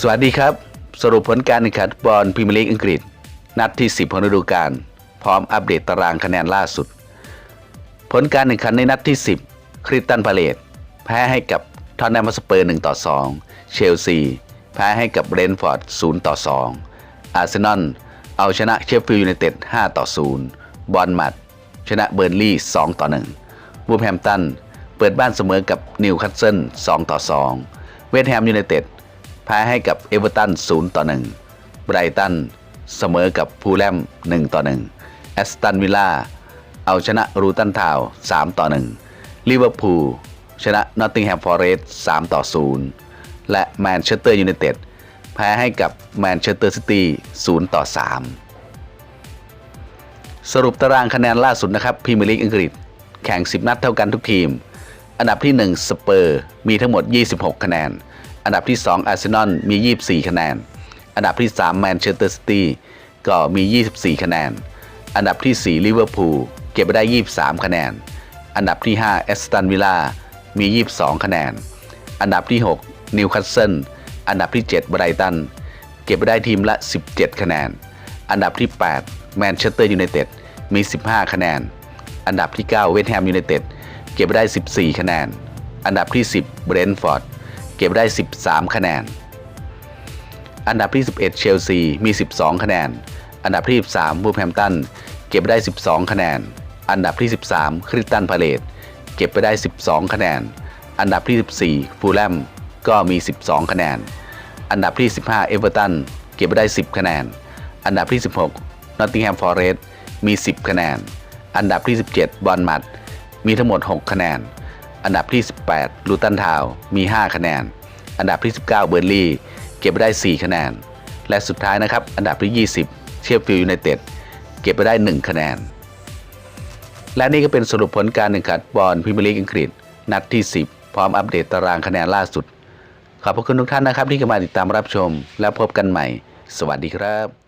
สวัสดีครับ สรุปผลการแข่งขันฟุตบอลพรีเมียร์ลีกอังกฤษ นัดที่ 10ของฤดูกาลพร้อมอัปเดตตารางคะแนนล่าสุด ผลการแข่งขันในนัดที่ 10 คริสตันพาเลตแพ้ให้กับทอนแนมสเปอร์1ต่อ 2 เชลซี แพ้ให้กับเบรนฟอร์ด0ต่อ 2 อาร์เซนอลเอาชนะเชฟฟิลด์ยูไนเต็ด5ต่อ 0 บอลมัด ชนะเบอร์นลี่2ต่อ 1 วูฟแฮมตัน เปิดบ้านเสมอกับนิวคาสเซิล2ต่อ 2 เวสต์แฮมยูไนเต็ด แพ้ให้กับเอเวอร์ตัน0ต่อ1ไบรตันเสมอกับฟูแลม1ต่อ1แอสตันวิลล่าเอาชนะรูตันทาว3ต่อ1ลิเวอร์พูลชนะนอตติงแฮมฟอร์เรสต์3ต่อ0และแมนเชสเตอร์ยูไนเต็ดแพ้ให้กับแมนเชสเตอร์ซิตี้0ต่อ3 สรุปตารางคะแนนล่าสุดนะครับพรีเมียร์ลีกอังกฤษ แข่ง 10 นัดเท่ากันทุกทีม อันดับที่ 1 สเปอร์ มีทั้งหมด 26 คะแนน อันดับที่ 2 อาร์เซนอลมี 24 คะแนน อันดับที่ 3 แมนเชสเตอร์ซิตี้ก็มี 24 คะแนน อันดับที่ 4 ลิเวอร์พูลเก็บไปได้ 23 คะแนน อันดับที่ 5 แอสตันวิลล่ามี 22 คะแนน อันดับที่ 6 นิวคาสเซิล อันดับที่ 7 ไบรตัน เก็บไปได้ทีมละ 17 คะแนน อันดับที่ 8 แมนเชสเตอร์ยูไนเต็ดมี 15 คะแนน อันดับที่ 9 เวสต์แฮมยูไนเต็ด เก็บไปได้ 14 คะแนน อันดับที่ 10 เบรนท์ฟอร์ด เก็บได้ 13 คะแนน อันดับที่ 11 เชลซี มี 12 คะแนน อันดับที่ 13วูฟแฮมตัน เก็บได้ 12 คะแนน อันดับที่ 13 คริสตันพาเลต เก็บไปได้ 12 คะแนน อันดับที่ 14 ฟูลแลม ก็มี 12 คะแนน อันดับที่ 15 เอเวอร์ตัน เก็บไปได้ 10 คะแนน อันดับที่ 16 นอตติงแฮมฟอเรสต์ มี 10 คะแนน อันดับที่ 17 บอลมัด มีทั้งหมด 6 คะแนน อันดับที่ 18 ลูตันทาวมี 5 คะแนน อันดับที่ 19 เบอร์ลี่เก็บไปได้ 4 คะแนน และสุดท้ายนะครับ อันดับที่ 20 เชฟฟิลด์ยูไนเต็ดเก็บไปได้ 1 คะแนน และนี่ก็เป็นสรุปผลการแข่งขันบอลพรีเมียร์ลีกอังกฤษ นัดที่ 10 พร้อมอัปเดตตารางคะแนนล่าสุด ขอบพระคุณทุกท่านนะครับที่เข้ามาติดตามรับชม แล้วพบกันใหม่ สวัสดีครับ